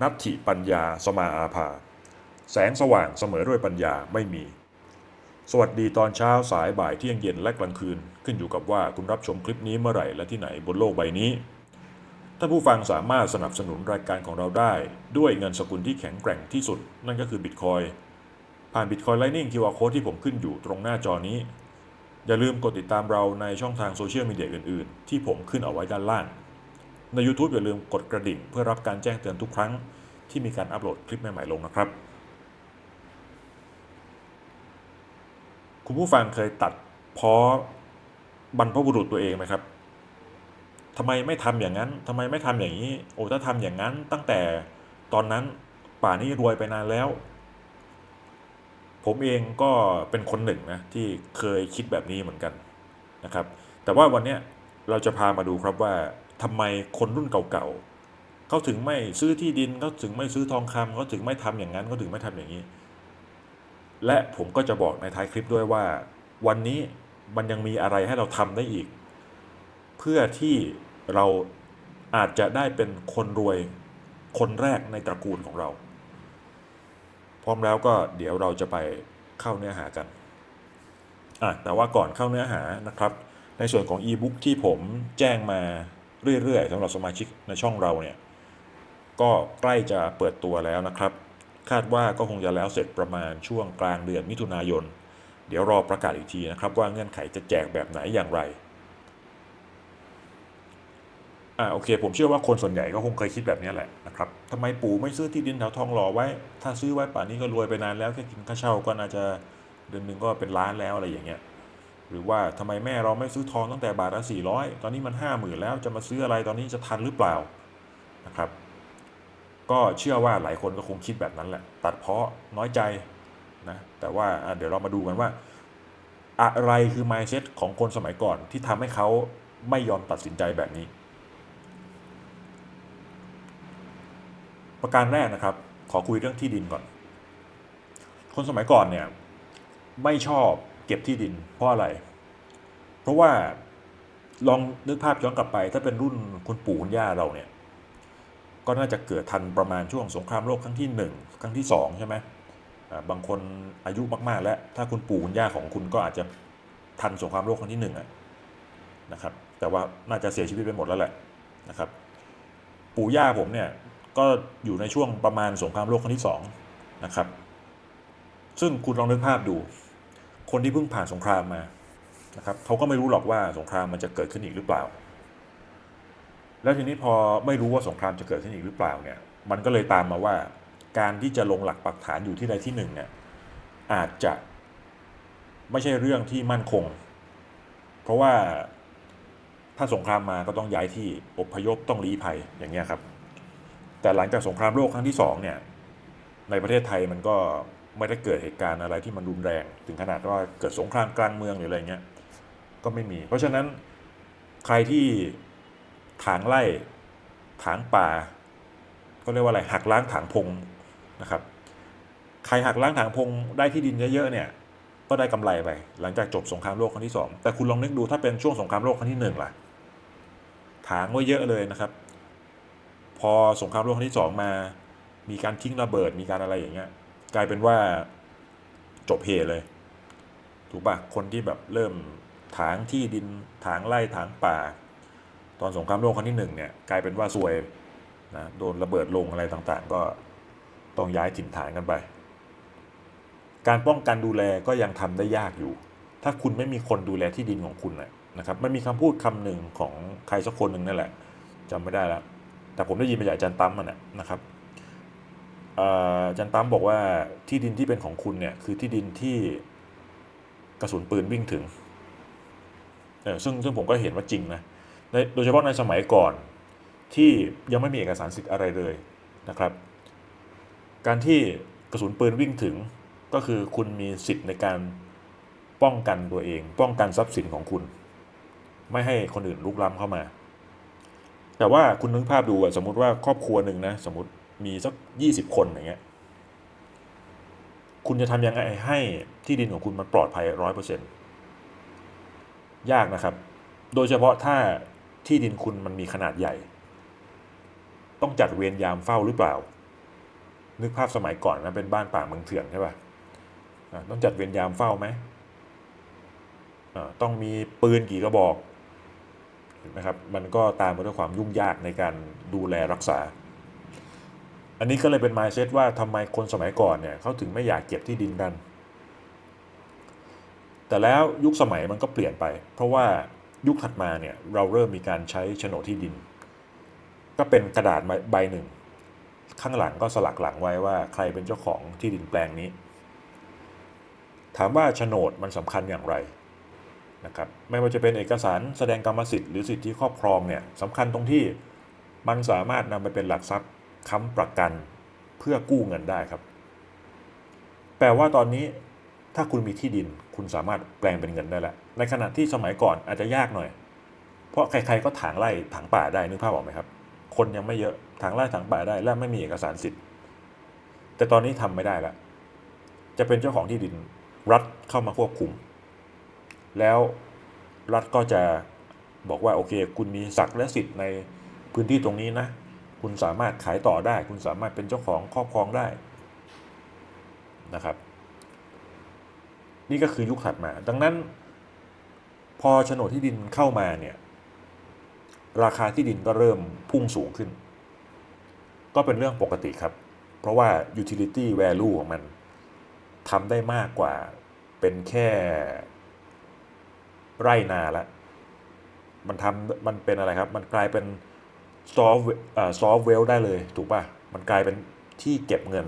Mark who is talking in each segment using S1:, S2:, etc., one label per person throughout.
S1: นัตถิปัญญาสมาอาภา แสงสว่างเสมอด้วยปัญญาไม่มี สวัสดีตอนเช้าสายบ่ายเที่ยงเย็นและกลางคืน ขึ้นอยู่กับว่าคุณรับชมคลิปนี้เมื่อไหร่และที่ไหนบนโลกใบนี้ท่านผู้ฟังสามารถสนับสนุนรายการของเราได้ ด้วยเงินสกุลที่แข็งแกร่งที่สุด นั่นก็คือบิตคอยผ่านบิตคอยไลนิ่ง QR Code ที่ผมขึ้นอยู่ตรงหน้าจอนี้ อย่าลืมกดติดตามเราในช่องทางโซเชียลมีเดียอื่นๆ ที่ผมขึ้นเอาไว้ด้านล่าง ใน YouTube อย่าลืมกดกระดิ่ง เพื่อรับการแจ้งเตือนทุกครั้งที่มีการอัปโหลดคลิปใหม่ๆลงนะครับ คุณผู้ฟังเคยตัดเพ้อบรรพบุรุษตัวเองไหมครับทำไมไม่ทำอย่างนั้นทำไมไม่ทำอย่างนี้ โอ้ถ้าทำอย่างนั้นตั้งแต่ตอนนั้นป่านี้รวยไปนานแล้ว ผมเองก็เป็นคนหนึ่งนะที่เคยคิดแบบนี้เหมือนกันนะครับ แต่ว่าวันนี้เราจะพามาดูครับว่า ทำไมคนรุ่นเก่าๆเขาถึงไม่ซื้อที่ดินเขาถึงไม่ซื้อทองคำเขาถึงไม่ทำอย่างนั้นเขาถึงไม่ทำอย่างนี้ และผมก็จะบอกในท้ายคลิปด้วยว่า วันนี้มันยังมีอะไรให้เราทำได้อีก เพื่อที่เราอาจจะได้เป็นคนรวยคนแรกในตระกูลของเรา พร้อมแล้วก็เดี๋ยวเราจะไปเข้าเนื้อหากันอะแต่ว่าก่อนเข้าเนื้อหานะครับ ในส่วนของอีบุ๊กที่ผมแจ้งมา เรื่อยๆสำหรับสมาชิกในช่องเราเนี่ยก็ใกล้จะเปิดตัวแล้วนะครับ คาดว่าก็คงจะแล้วเสร็จประมาณช่วงกลางเดือนมิถุนายน เดี๋ยวรอประกาศอีกทีนะครับ ว่าเงื่อนไขจะแจกแบบไหนอย่างไรอ่าโอเค ผมเชื่อว่าคนส่วนใหญ่ก็คงเคยคิดแบบนี้แหละนะครับทำไมปู่ไม่ซื้อที่ดินแถวทองหล่อไว้ ถ้าซื้อไว้ป่านนี้ก็รวยไปนานแล้วแค่กินค่าเช่าก็น่าจะเดือนหนึ่งก็เป็นล้านแล้วอะไรอย่างเงี้ย หรือว่าทำไมแม่เราไม่ซื้อทองตั้งแต่บาทละสี่ร้อยตอนนี้มันห้าหมื่นแล้วจะมาซื้ออะไรตอนนี้จะทันหรือเปล่านะครับ ก็เชื่อว่าหลายคนก็คงคิดแบบนั้นแหละ ตัดเพาะน้อยใจนะแต่ว่าเดี๋ยวเรามาดูกันว่า อะไรคือ mindset ของคนสมัยก่อนที่ทำให้เขาไม่ยอมตัดสินใจแบบนี้ ประการแรกนะครับ ขอคุยเรื่องที่ดินก่อน คนสมัยก่อนเนี่ยไม่ชอบ เก็บที่ดิน เพราะอะไร เพราะว่าลองนึกภาพย้อนกลับไป ถ้าเป็นรุ่นคุณปู่คุณย่าเราเนี่ย ก็น่าจะเกิดทันประมาณช่วงสงครามโลกครั้งที่หนึ่งครั้งที่สองใช่ไหมบางคนอายุมาก ๆ แล้ว ถ้าคุณปู่คุณย่าของคุณก็อาจจะทันสงครามโลกครั้งที่หนึ่งอะนะครับ แต่ว่าน่าจะเสียชีวิตไปหมดแล้วแหละนะครับ ปู่ย่าผมเนี่ยก็อยู่ในช่วงประมาณสงครามโลกครั้งที่สองนะครับ ซึ่งคุณลองนึกภาพดู คนที่เพิ่งผ่านสงครามมานะครับเขาก็ไม่รู้หรอกว่าสงครามมันจะเกิดขึ้นอีกหรือเปล่า แล้วทีนี้พอไม่รู้ว่าสงครามจะเกิดขึ้นอีกหรือเปล่าเนี่ย มันก็เลยตามมาว่า การที่จะลงหลักปักฐานอยู่ที่ใดที่หนึ่งเนี่ยอาจจะไม่ใช่เรื่องที่มั่นคง เพราะว่าถ้าสงครามมาก็ต้องย้ายที่อพยพต้องลี้ภัยอย่างเงี้ยครับ แต่หลังจากสงครามโลกครั้งที่สองเนี่ยในประเทศไทยมันก็ ไม่ได้เกิดเหตุการณ์อะไรที่มันรุนแรง ถึงขนาดว่าเกิดสงครามกลางเมืองหรืออะไรเงี้ยก็ไม่มี เพราะฉะนั้นใครที่ถางไร่ถางป่า ก็เรียกว่าอะไรหักล้างถางพงนะครับ ใครหักล้างถางพงได้ที่ดินเยอะๆเนี่ย ก็ได้กำไรไป หลังจากจบสงครามโลกครั้งที่สองแต่คุณลองนึกดูถ้าเป็นช่วงสงครามโลกครั้งที่หนึ่งล่ะถางไว้เยอะเลยนะครับ พอสงครามโลกครั้งที่สองมา มีการทิ้งระเบิดมีการอะไรอย่างเงี้ย กลายเป็นว่าจบเฮเลย ถูกปะคนที่แบบเริ่มถางที่ดินถางไร่ถางป่า ตอนสงครามโลกครั้งที่หนึ่งเนี่ยกลายเป็นว่าซวยนะโดนระเบิดลงอะไรต่างๆ ก็ต้องย้ายถิ่นฐานกันไป การป้องกันดูแลก็ยังทำได้ยากอยู่ ถ้าคุณไม่มีคนดูแลที่ดินของคุณนะนะครับมันมีคำพูดคำหนึ่งของใครสักคนหนึ่งนั่นแหละจำไม่ได้แล้วแต่ผมได้ยินมาจากอาจารย์ตั้มมันนะนะครับ จารย์ตั้มบอกว่าที่ดินที่เป็นของคุณเนี่ยคือที่ดินที่กระสุนปืนวิ่งถึงเออซึ่งซึ่งผมก็เห็นว่าจริงนะโดยเฉพาะในสมัยก่อนที่ยังไม่มีเอกสารสิทธิ์อะไรเลยนะครับ การที่กระสุนปืนวิ่งถึงก็คือคุณมีสิทธิ์ในการป้องกันตัวเอง ป้องกันทรัพย์สินของคุณ ไม่ให้คนอื่นลุกล้ำเข้ามา แต่ว่าคุณนึกภาพดูอะสมมติว่าครอบครัวหนึ่งนะสมมติ มีสักยี่สิบคนอย่างเงี้ยคุณจะทำยังไงให้ที่ดินของคุณมันปลอดภัยร้อยเปอร์เซ็นยากนะครับ โดยเฉพาะถ้าที่ดินคุณมันมีขนาดใหญ่ ต้องจัดเวรยามเฝ้าหรือเปล่า นึกภาพสมัยก่อนนะเป็นบ้านป่าเมืองเถื่อนใช่ป่ะอะต้องจัดเวรยามเฝ้าไหมต้องมีปืนกี่กระบอกเห็นไหมครับ มันก็ตามมาด้วยความยุ่งยากในการดูแลรักษา อันนี้ก็เลยเป็น mindset ว่าทำไมคนสมัยก่อนเนี่ยเขาถึงไม่อยากเก็บที่ดินกัน แต่แล้วยุคสมัยมันก็เปลี่ยนไป เพราะว่ายุคถัดมาเนี่ยเราเริ่มมีการใช้โฉนดที่ดิน ก็เป็นกระดาษใบหนึ่ง ข้างหลังก็สลักหลังไว้ว่าใครเป็นเจ้าของที่ดินแปลงนี้ ถามว่าโฉนดมันสำคัญอย่างไรนะครับไม่ว่าจะเป็นเอกสารแสดงกรรมสิทธิ์หรือสิทธิครอบครองเนี่ยสำคัญตรงที่มันสามารถนำไปเป็นหลักทรัพย์ ค้ำประกันเพื่อกู้เงินได้ครับ แปลว่าตอนนี้ถ้าคุณมีที่ดินคุณสามารถแปลงเป็นเงินได้แล้วในขณะที่สมัยก่อนอาจจะยากหน่อย เพราะใครๆก็ถางไร่ถางป่าได้นึกภาพออกไหมครับ คนยังไม่เยอะถางไร่ถางป่าได้ และไม่มีเอกสารสิทธิ์ แต่ตอนนี้ทำไม่ได้ละจะเป็นเจ้าของที่ดินรัฐเข้ามาควบคุม แล้วรัฐก็จะบอกว่าโอเค คุณมีศักดิ์และสิทธิ์ในพื้นที่ตรงนี้นะ คุณสามารถขายต่อได้ คุณสามารถเป็นเจ้าของครอบครองได้นะครับ นี่ก็คือยุคถัดมา ดังนั้น พอโฉนดที่ดินเข้ามาเนี่ยราคาที่ดินก็เริ่มพุ่งสูงขึ้น ก็เป็นเรื่องปกติครับ เพราะว่า utility value ของมันทำได้มากกว่าเป็นแค่ไร่นาละ มันทำมันเป็นอะไรครับ มันกลายเป็น ซอฟซอฟเวลได้เลยถูกป่ะ มันกลายเป็นที่เก็บเงิน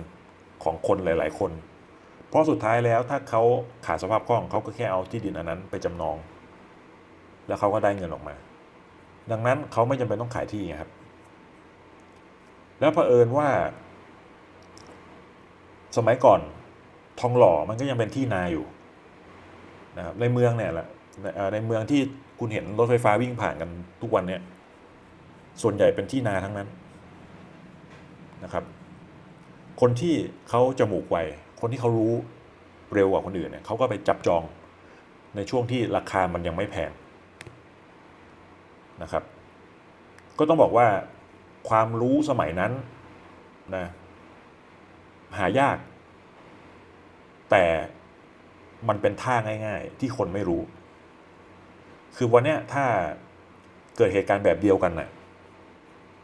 S1: ของคนหลาย ๆ คน เพราะสุดท้ายแล้วถ้าเขาขาดสภาพคล่องเขาก็แค่เอาที่ดินอันนั้นไปจำนอง แล้วเขาก็ได้เงินออกมา ดังนั้นเขาไม่จำเป็นต้องขายที่ไงครับ แล้วเผอิญว่า สมัยก่อนทองหล่อมันก็ยังเป็นที่นาอยู่นะครับในเมืองเนี่ยแหละใในเมืองที่คุณเห็นรถไฟฟ้าวิ่งผ่านกันทุกวันเนี่ย ส่วนใหญ่เป็นที่นาทั้งนั้นนะครับ คนที่เขาจมูกไว คนที่เขารู้เร็วกว่าคนอื่นเนี่ยเขาก็ไปจับจองในช่วงที่ราคามันยังไม่แพงนะครับ ก็ต้องบอกว่าความรู้สมัยนั้นนะหายาก แต่มันเป็นท่าง่าย ๆ ที่คนไม่รู้ คือวันเนี้ยถ้าเกิดเหตุการณ์แบบเดียวกันน่ะ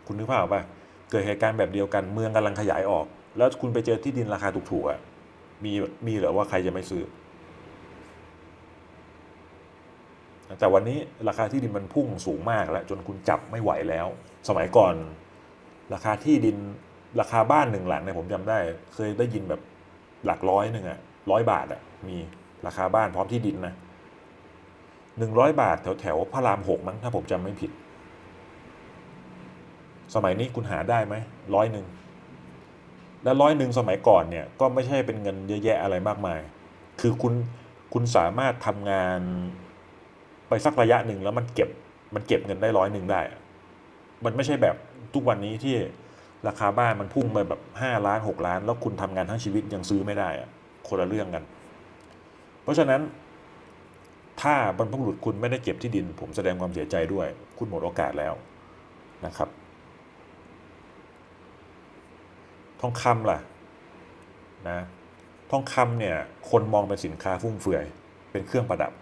S1: คุณนึกภาพออกป่ะเกิดเหตุการณ์แบบเดียวกันเมืองกำลังขยายออก แล้วคุณไปเจอที่ดินราคาถูกๆอะมีมีเหรอว่าใครจะไม่ซื้อ แต่วันนี้ราคาที่ดินมันพุ่งสูงมากแล้ว จนคุณจับไม่ไหวแล้ว สมัยก่อน ราคาที่ดินราคาบ้านหนึ่งหลังเนี่ยผมจำได้ เคยได้ยินแบบหลักร้อยหนึ่งอะร้อยบาทอะมีราคาบ้านพร้อมที่ดินนะหนึ่งร้อยบาทแถวแถวพระรามหกมั้งถ้าผมจำไม่ผิด สมัยนี้คุณหาได้ไหมร้อยหนึ่งและร้อยหนึ่งสมัยก่อนเนี่ยก็ไม่ใช่เป็นเงินเยอะแยะอะไรมากมาย คือคุณคุณสามารถทำงานไปสักระยะหนึ่งแล้วมันเก็บมันเก็บเงินได้ร้อยหนึ่งได้ มันไม่ใช่แบบทุกวันนี้ที่ราคาบ้านมันพุ่งไปแบบห้าล้านหกล้าน แล้วคุณทำงานทั้งชีวิตยังซื้อไม่ได้อะคนละเรื่องกัน เพราะฉะนั้น ถ้าบรรพบุรุษคุณไม่ได้เก็บที่ดิน ผมแสดงความเสียใจด้วย คุณหมดโอกาสแล้วนะครับ ทองคำล่ะนะทองคำเนี่ยคนมองเป็นสินค้าฟุ่มเฟือยเป็นเครื่องประดับ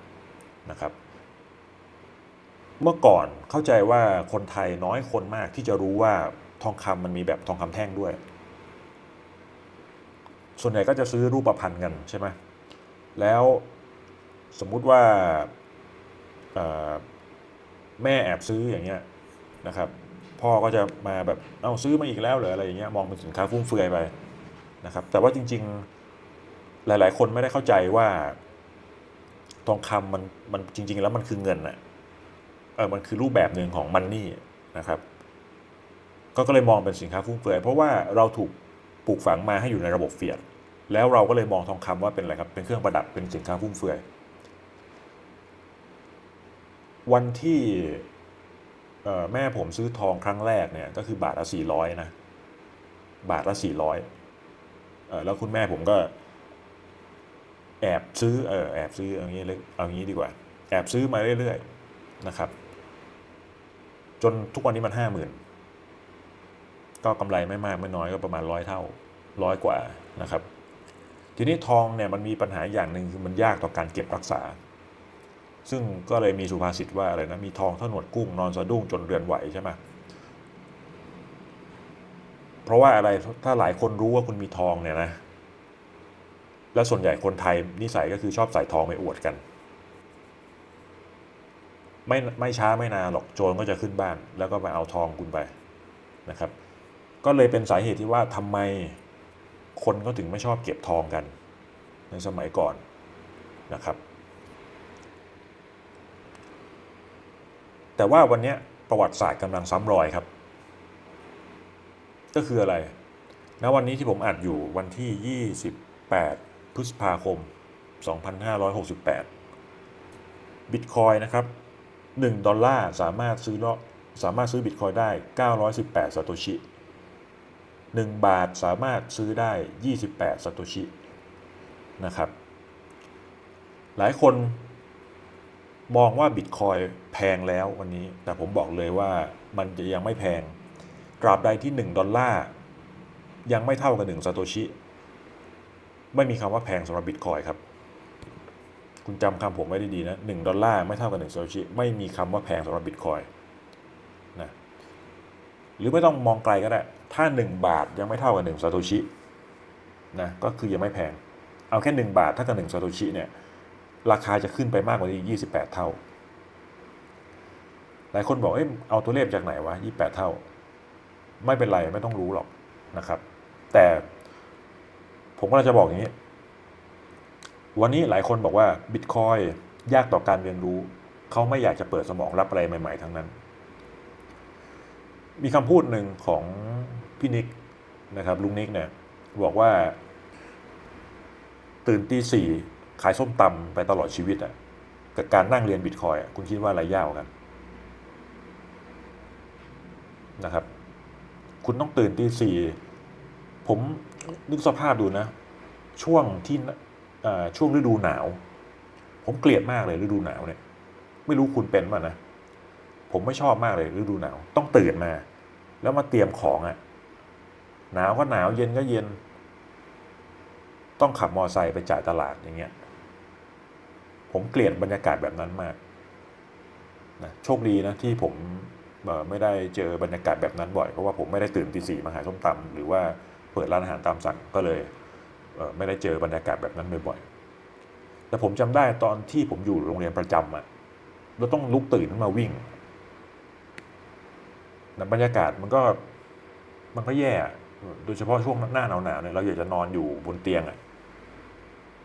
S1: นะครับ เมื่อก่อนเข้าใจว่าคนไทยน้อยคนมากที่จะรู้ว่าทองคำมันมีแบบทองคำแท่งด้วย ส่วนใหญ่ก็จะซื้อรูปประพันธ์กันใช่ไหมแล้วสมมุติว่าแม่แอบซื้ออย่างเงี้ยนะครับ พ่อก็จะมาแบบเอาซื้อมาอีกแล้วหรืออะไรอย่างเงี้ยมองเป็นสินค้าฟุ่มเฟือยไปนะครับ แต่ว่าจริง ๆหลาย ๆ คนไม่ได้เข้าใจว่า ทองคำมันมันจริง ๆ แล้วมันคือเงินอะเออมันคือรูปแบบหนึ่งของมันนี่นะครับก็ก็เลยมองเป็นสินค้าฟุ่มเฟือยเพราะว่าเราถูกปลูกฝังมาให้อยู่ในระบบเฟียดแล้วเราก็เลยมองทองคำว่าเป็นอะไรครับเป็นเครื่องประดับเป็นสินค้าฟุ่มเฟือย วันที่ แม่ผมซื้อทองครั้งแรกเนี่ยก็คือบาทละสี่ร้อยนะบาทละสี่ร้อยแล้วคุณแม่ผมก็ แอบซื้อเออแอบซื้อเอางี้เลยเอางี้ดีกว่า แอบซื้อมาเรื่อยๆนะครับ จนทุกวันนี้มันห้าหมื่นก็กำไรไม่มากไม่น้อยก็ประมาณร้อยเท่าร้อยกว่านะครับ ทีนี้ทองเนี่ยมันมีปัญหาอย่างหนึ่งคือมันยากต่อการเก็บรักษา ซึ่งก็เลยมีสุภาษิตว่าอะไรนะมีทองเท่าหนวดกุ้งนอนสะดุ้งจนเรือนไหวใช่ไหมเพราะว่าอะไรถ้าหลายคนรู้ว่าคุณมีทองเนี่ยนะ แล้วส่วนใหญ่คนไทยนิสัยก็คือชอบใส่ทองไปอวดกัน ไม่ไม่ช้าไม่นานหรอกโจรก็จะขึ้นบ้าน แล้วก็มาเอาทองคุณไปนะครับ ก็เลยเป็นสาเหตุที่ว่าทำไมคนก็ถึงไม่ชอบเก็บทองกัน ในสมัยก่อนนะครับ แต่ว่าวันนี้ประวัติศาสตร์กำลังซ้ำรอยครับ ก็คืออะไรณวันนี้ที่ผมอัดอยู่วันที่ 28 พฤษภาคม 2568 บิตคอยนะครับ 1 ดอลลาร์สามารถซื้อละสามารถซื้อบิตคอยได้ 918ซาโตชิ 1 บาทสามารถซื้อได้ 28ซาโตชิ นะครับ หลายคน มองว่าบิตคอยแพงแล้ววันนี้ แต่ผมบอกเลยว่ามันจะยังไม่แพง ตราบใดที่ 1 ดอลลาร์ ยังไม่เท่ากับ1ซาโตชิ ไม่มีคำว่าแพงสำหรับบิตคอยครับ คุณจำคำผมไว้ดีๆนะ1ดอลลาร์ไม่เท่ากับ1ซาโตชิ ไม่มีคำว่าแพงสำหรับบิตคอยนะหรือไม่ต้องมองไกลก็ได้ ถ้า 1 บาทยังไม่เท่ากับ1ซาโตชินะก็คือยังไม่แพง เอาแค่ 1 บาทเท่ากับ1ซาโตชิเนี่ย ราคาจะขึ้นไปมากกว่านี้28 เท่า หลายคนบอกเอ้ยเอาตัวเลขจากไหนวะ 28 เท่า ไม่เป็นไรไม่ต้องรู้หรอกนะครับ แต่ผมก็จะบอกอย่างนี้ วันนี้หลายคนบอกว่าบิตคอยยากต่อการเรียนรู้ เขาไม่อยากจะเปิดสมองรับอะไรใหม่ ๆ ทั้งนั้น มีคำพูดหนึ่งของพี่นิกนะครับลุงนิกเนี่ยบอกว่า ตื่นตีสี่ ขายส้มตำไปตลอดชีวิตอะกับการนั่งเรียนบิตคอยคุณคิดว่าอะไรยากว่ากันนะครับ คุณต้องตื่นตีสี่ผมนึกสภาพดูนะ ช่วงที่อ่อช่วงฤดูหนาว ผมเกลียดมากเลยฤดูหนาวเนี่ยไม่รู้คุณเป็นป่ะนะผมไม่ชอบมากเลยฤดูหนาว ต้องตื่นมา แล้วมาเตรียมของอะ่ะหนาวก็หนาวเย็นก็เย็น ต้องขับมอไซค์ไปจ่ายตลาดอย่างเงี้ย ผมเกลียดบรรยากาศแบบนั้นมากนะโชคดีนะที่ผมไม่ได้เจอบรรยากาศแบบนั้นบ่อยเพราะว่าผมไม่ได้ตื่นตีสี่มาหาส้มตำหรือว่าเปิดร้านอาหารตามสั่งก็เลยเไม่ได้เจอบรรยากาศแบบนั้นบ่อยๆแต่ผมจำได้ตอนที่ผมอยู่โรงเรียนประจำอะเราต้องลุกตื่นขึ้นมาวิ่งนะบรรยากาศมันก็มันก็แย่ โดยเฉพาะช่วงหน้าหนาวๆเนี่ยเราอยากจะนอนอยู่บนเตียงอะ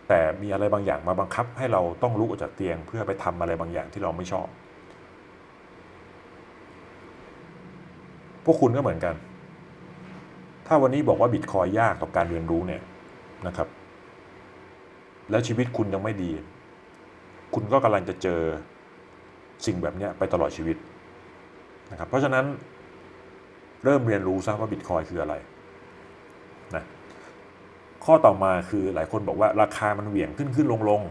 S1: แต่มีอะไรบางอย่างมาบังคับให้เราต้องลุกออกจากเตียง เพื่อไปทำอะไรบางอย่างที่เราไม่ชอบ พวกคุณก็เหมือนกัน ถ้าวันนี้บอกว่าบิตคอยยากต่อการเรียนรู้เนี่ยนะครับ แล้วชีวิตคุณยังไม่ดี คุณก็กำลังจะเจอสิ่งแบบนี้ไปตลอดชีวิตนะครับ เพราะฉะนั้นเริ่มเรียนรู้ซะว่าบิตคอยคืออะไร ข้อต่อมาคือหลายคนบอกว่าราคามันเหวี่ยงขึ้นขึ้นลงลง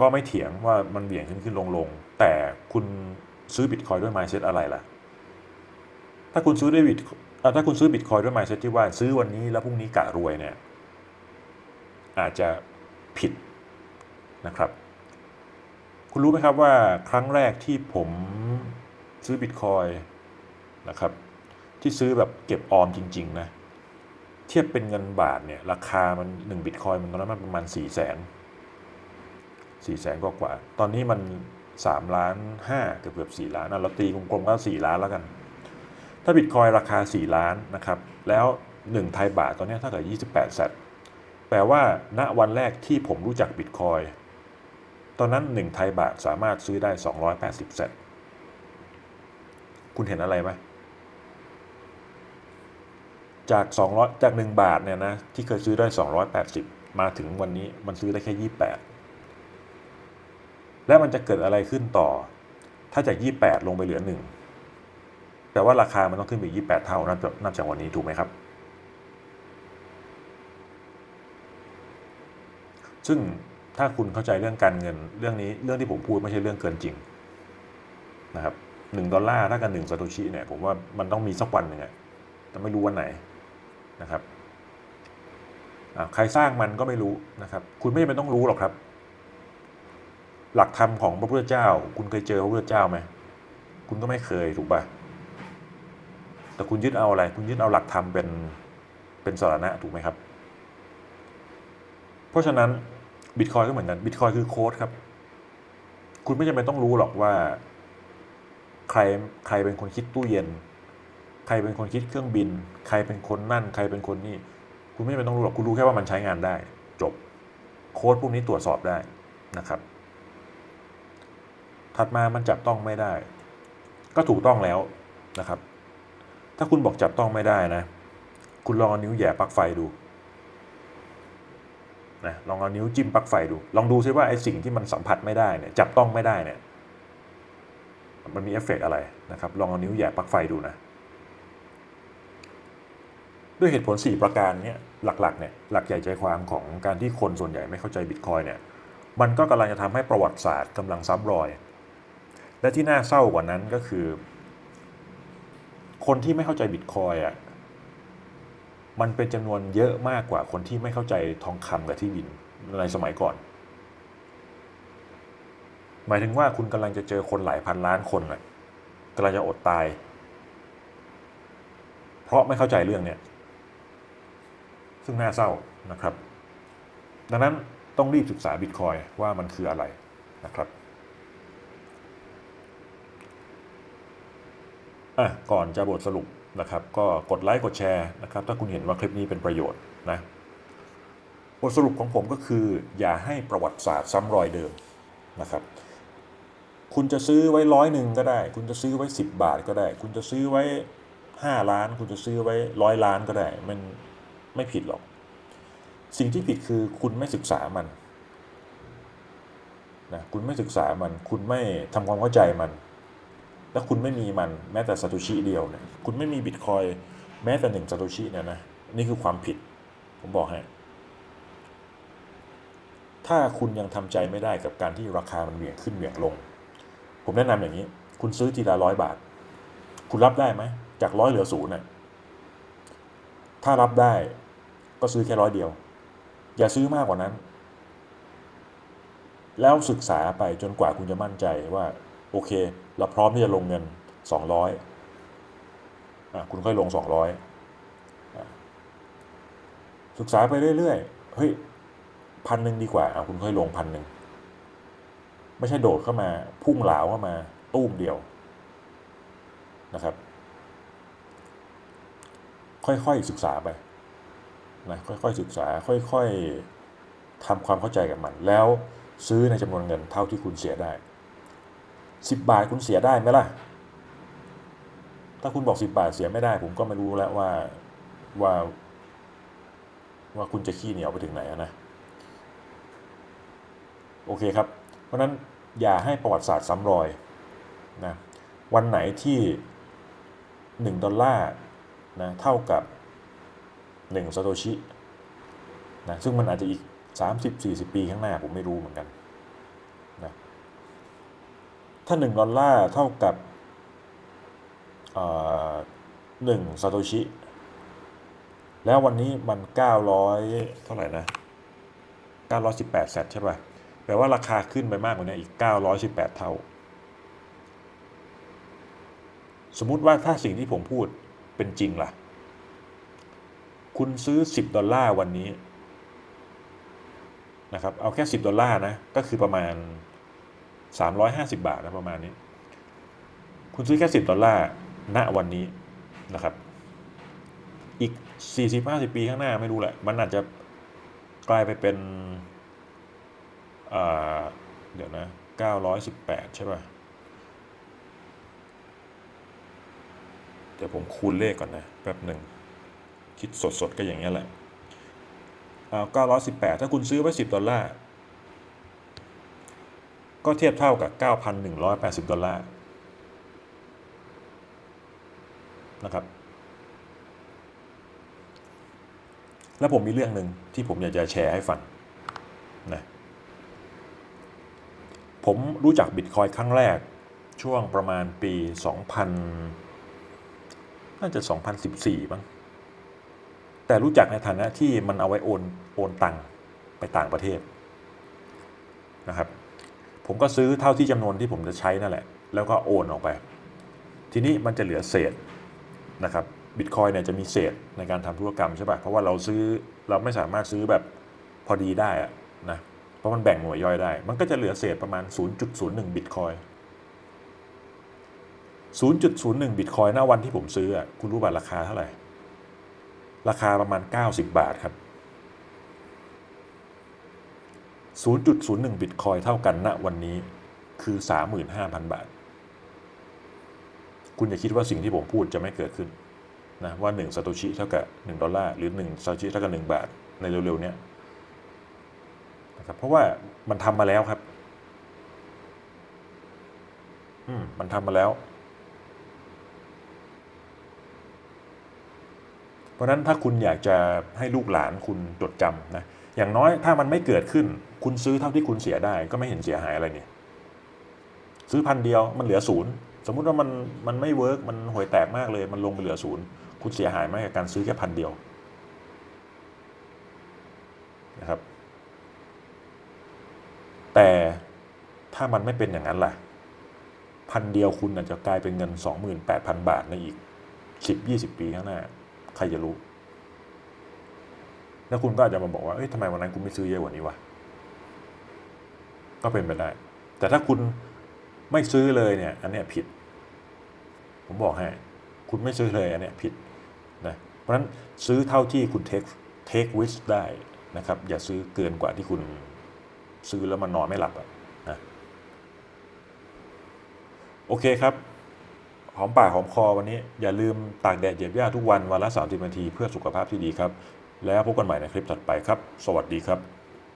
S1: ก็ไม่เถียงว่ามันเหวี่ยงขึ้นขึ้นลงลงแต่คุณซื้อบิตคอยด้วย mindset อะไรล่ะ ถ้าคุณซื้อด้วยบิตถ้าคุณซื้อบิตคอยด้วย mindset ที่ว่าซื้อวันนี้แล้วพรุ่งนี้กะรวยเนี่ยอาจจะผิดนะครับ คุณรู้ไหมครับว่าครั้งแรกที่ผมซื้อบิตคอยนะครับ ที่ซื้อแบบเก็บออมจริง ๆ นะ เทียบเป็นเงินบาทเนี่ยราคามันหนึ่งบิตคอยมันตอนนั้นมันประมาณสี่แสนสี่แสนกว่า ตอนนี้มันสามล้านห้าเกือบเกือบสี่ล้านนะเราตีกลมๆก็สี่ล้านแล้วกัน ถ้าบิตคอยราคา4ล้านนะครับ แล้ว1ไทยบาทตอนนี้เท่ากับ28แซตแปลว่าณวันแรกที่ผมรู้จักบิตคอยตอนนั้น1ไทยบาทสามารถซื้อได้280แซตคุณเห็นอะไรไหม จาก 200 จาก 1 บาทเนี่ยนะที่เคยซื้อได้ 280 มาถึงวันนี้มันซื้อได้แค่ 28 แล้วมันจะเกิดอะไรขึ้นต่อ ถ้าจาก 28 ลงไปเหลือ 1แปลว่าราคามันต้องขึ้นไปอีก28 เท่านับจากนับจากวันนี้ถูกไหมครับ ซึ่งถ้าคุณเข้าใจเรื่องการเงินเรื่องนี้เรื่องที่ผมพูดไม่ใช่เรื่องเกินจริงนะครับหนึ่งดอลลาร์ถ้ากันหนึ่งซาโตชิเนี่ยผมว่ามันต้องมีสักวันหนึ่งอะแต่ไม่รู้วันไหน นะครับใครสร้างมันก็ไม่รู้นะครับ คุณไม่จำเป็นต้องรู้หรอกครับ หลักธรรมของพระพุทธเจ้า คุณเคยเจอพระพุทธเจ้าไหมคุณก็ไม่เคยถูกป่ะแต่คุณยึดเอาอะไร คุณยึดเอาหลักธรรมเป็นเป็นสาระถูกไหมครับ เพราะฉะนั้นบิตคอยก็เหมือนกันบิตคอยคือโค้ดครับ คุณไม่จำเป็นต้องรู้หรอกว่า ใครใครเป็นคนคิดตู้เย็น ใครเป็นคนคิดเครื่องบิน ใครเป็นคนนั่น ใครเป็นคนนี่ คุณไม่จำเป็นต้องรู้หรอก คุณรู้แค่ว่ามันใช้งานได้ จบ โค้ดพวกนี้ตรวจสอบได้นะครับ ถัดมามันจับต้องไม่ได้ ก็ถูกต้องแล้วนะครับ ถ้าคุณบอกจับต้องไม่ได้นะ คุณลองเอานิ้วแหย่ปลั๊กไฟดูนะลองเอานิ้วจิ้มปลั๊กไฟดู ลองดูซิว่าไอ้สิ่งที่มันสัมผัสไม่ได้เนี่ย จับต้องไม่ได้เนี่ย มันมีเอฟเฟกต์อะไรนะครับ ลองเอานิ้วแหย่ปลั๊กไฟดูนะ ด้วยเหตุผล 4 ประการเนี่ยหลักๆเนี่ยหลักใหญ่ใจความของการที่คนส่วนใหญ่ไม่เข้าใจบิตคอยเนี่ยมันก็กำลังจะทำให้ประวัติศาสตร์กำลังซ้ำรอย และที่น่าเศร้ากว่านั้นก็คือ คนที่ไม่เข้าใจบิตคอยอะมันเป็นจำนวนเยอะมากกว่าคนที่ไม่เข้าใจทองคำกับที่ดินในสมัยก่อน หมายถึงว่าคุณกำลังจะเจอคนหลายพันล้านคนน่ะกำลังจะอดตาย เพราะไม่เข้าใจเรื่องเนี้ย ซึ่งน่าเศร้านะครับ ดังนั้นต้องรีบศึกษาบิตคอยว่ามันคืออะไรนะครับอะก่อนจะบทสรุปนะครับ ก็กดไลค์กดแชร์นะครับ ถ้าคุณเห็นว่าคลิปนี้เป็นประโยชน์นะบทสรุปของผมก็คือ อย่าให้ประวัติศาสตร์ซ้ำรอยเดิมนะครับ คุณจะซื้อไว้ร้อยหนึ่งก็ได้ คุณจะซื้อไว้ 10 บาทก็ได้ คุณจะซื้อไว้ 5 ล้าน คุณจะซื้อไว้ร้อยล้านก็ได้ มัน ไม่ผิดหรอก สิ่งที่ผิดคือคุณไม่ศึกษามันนะคุณไม่ศึกษามัน คุณไม่ทำความเข้าใจมัน แล้วคุณไม่มีมันแม้แต่ซาโตชิเดียวเนี่ยคุณไม่มีบิตคอยแม้แต่หนึ่งซาโตชิเนี่ยนะนี่คือความผิด ผมบอกให้ถ้าคุณยังทำใจไม่ได้กับการที่ราคามันเหวี่ยงขึ้นเหวี่ยงลง ผมแนะนำอย่างนี้ คุณซื้อทีละร้อยบาท คุณรับได้ไหม จากร้อยเหลือศูนย์น่ะถ้ารับได้ ก็ซื้อแค่ร้อยเดียว อย่าซื้อมากกว่านั้น แล้วศึกษาไปจนกว่าคุณจะมั่นใจว่า โอเค เราพร้อมที่จะลงเงิน 200อคุณค่อยลง 200อะศึกษาไปเรื่อยๆเฮ้ยพันหนึ่งดีกว่าอะคุณค่อยลงพันหนึ่งไม่ใช่โดดเข้ามาพุ่งเหลาเข้ามาตู้มเดียวนะครับ ค่อยๆศึกษาไป นะค่อยๆศึกษาค่อยๆทำความเข้าใจกับมัน แล้วซื้อในจำนวนเงินเท่าที่คุณเสียได้สิบบาทคุณเสียได้ไหมล่ะ ถ้าคุณบอกสิบบาทเสียไม่ได้ ผมก็ไม่รู้แล้วว่าว่า ว่าคุณจะขี้เหนียวไปถึงไหนนะโอเคครับ เพราะฉะนั้นอย่าให้ประวัติศาสตร์ซ้ำรอยนะวันไหนที่หนึ่งดอลลาร์นะเท่ากับ หนึ่งซาโตชินะซึ่งมันอาจจะอีก 30-40 ปีข้างหน้าผมไม่รู้เหมือนกันนะถ้าหนึ่งดอลลาร์เท่ากับหนึ่งซาโตชิ แล้ววันนี้มัน 900 เท่าไหร่นะ 918แซตใช่ป่ะแปลว่าราคาขึ้นไปมากกว่านี้อีก 918 เท่า สมมุติว่าถ้าสิ่งที่ผมพูดเป็นจริงล่ะ คุณซื้อ 10 ดอลลาร์วันนี้นะครับเอาแค่ 10 ดอลลาร์นะ ก็คือประมาณ 350 บาทนะประมาณนี้ คุณซื้อแค่ 10 ดอลลาร์ณวันนี้นะครับ อีก 40-50 ปีข้างหน้าไม่รู้แหละ มันอาจจะกลายไปเป็นเดี๋ยวนะ 918 ใช่ป่ะ เดี๋ยวผมคูณเลขก่อนนะ แป๊บหนึ่ง คิดสดๆ ก็อย่างเงี้แหละเอา918ถ้าคุณซื้อไว้10ดอลลาร์ก็เทียบเท่ากับ 9,180 ดอลลาร์นะครับ แล้วผมมีเรื่องหนึ่งที่ผมอยากจะแชร์ให้ฟังนะผมรู้จักบิตคอยครั้งแรกช่วงประมาณปี 2000 น่าจะ 2014บ้าง แต่รู้จักในฐานะที่มันเอาไว้โอนโอนตังค์ไปต่างประเทศนะครับผมก็ซื้อเท่าที่จำนวนที่ผมจะใช้นั่นแหละ แล้วก็โอนออกไป ทีนี้มันจะเหลือเศษนะครับบิตคอยเนี่ยจะมีเศษในการทำธุรกรรมใช่ป่ะ เพราะว่าเราซื้อเราไม่สามารถซื้อแบบพอดีได้อะนะ เพราะมันแบ่งหน่วยย่อยได้ มันก็จะเหลือเศษประมาณ 0.01 บิตคอย 0.01 บิตคอยณวันที่ผมซื้อคุณรู้ป่ะราคาเท่าไหร่ ราคาประมาณ 90 บาทครับ 0.01 บิตคอยเท่ากันณวันนี้คือ 35,000 บาท คุณอย่าคิดว่าสิ่งที่ผมพูดจะไม่เกิดขึ้นนะว่า1ซาโตชิเท่ากับ 1 ดอลลาร์หรือ1ซาโตชิเท่ากับ 1 บาท ในเร็วๆเนี้ยนะครับเพราะว่ามันทำมาแล้วครับ อืม มันทำมาแล้ว เพราะฉะนั้นถ้าคุณอยากจะให้ลูกหลานคุณจดจำนะอย่างน้อยถ้ามันไม่เกิดขึ้น คุณซื้อเท่าที่คุณเสียได้ ก็ไม่เห็นเสียหายอะไรนี่ซื้อพันเดียวมันเหลือศูนย์สมมุติว่ามันมันไม่เวิร์กมันห่วยแตกมากเลย มันลงไปเหลือศูนย์คุณเสียหายไหมกับการซื้อแค่พันเดียวนะครับ แต่ถ้ามันไม่เป็นอย่างนั้นล่ะพันเดียวคุณอาจจะกลายเป็นเงิน 28,000 บาทในอีก 10-20 ปีข้างหน้า ใครจะรู้ แล้วคุณก็อาจจะมาบอกว่าเอ้ยทำไมวันนั้นคุณไม่ซื้อเยอะกว่านี้วะก็เป็นไปได้ แต่ถ้าคุณไม่ซื้อเลยเนี่ย อันเนี้ยผิด ผมบอกให้คุณไม่ซื้อเลยอันเนี้ยผิดนะเพราะฉะนั้นซื้อเท่าที่คุณ take take risk ได้นะครับ อย่าซื้อเกินกว่าที่คุณซื้อแล้วมันนอนไม่หลับอะนะโอเคครับ หอมปากหอมคอวันนี้ อย่าลืมตากแดดเหยียบหญ้าทุกวันวันละ 30 นาทีเพื่อสุขภาพที่ดีครับ แล้วพบกันใหม่ในคลิปถัดไปครับ สวัสดีครับ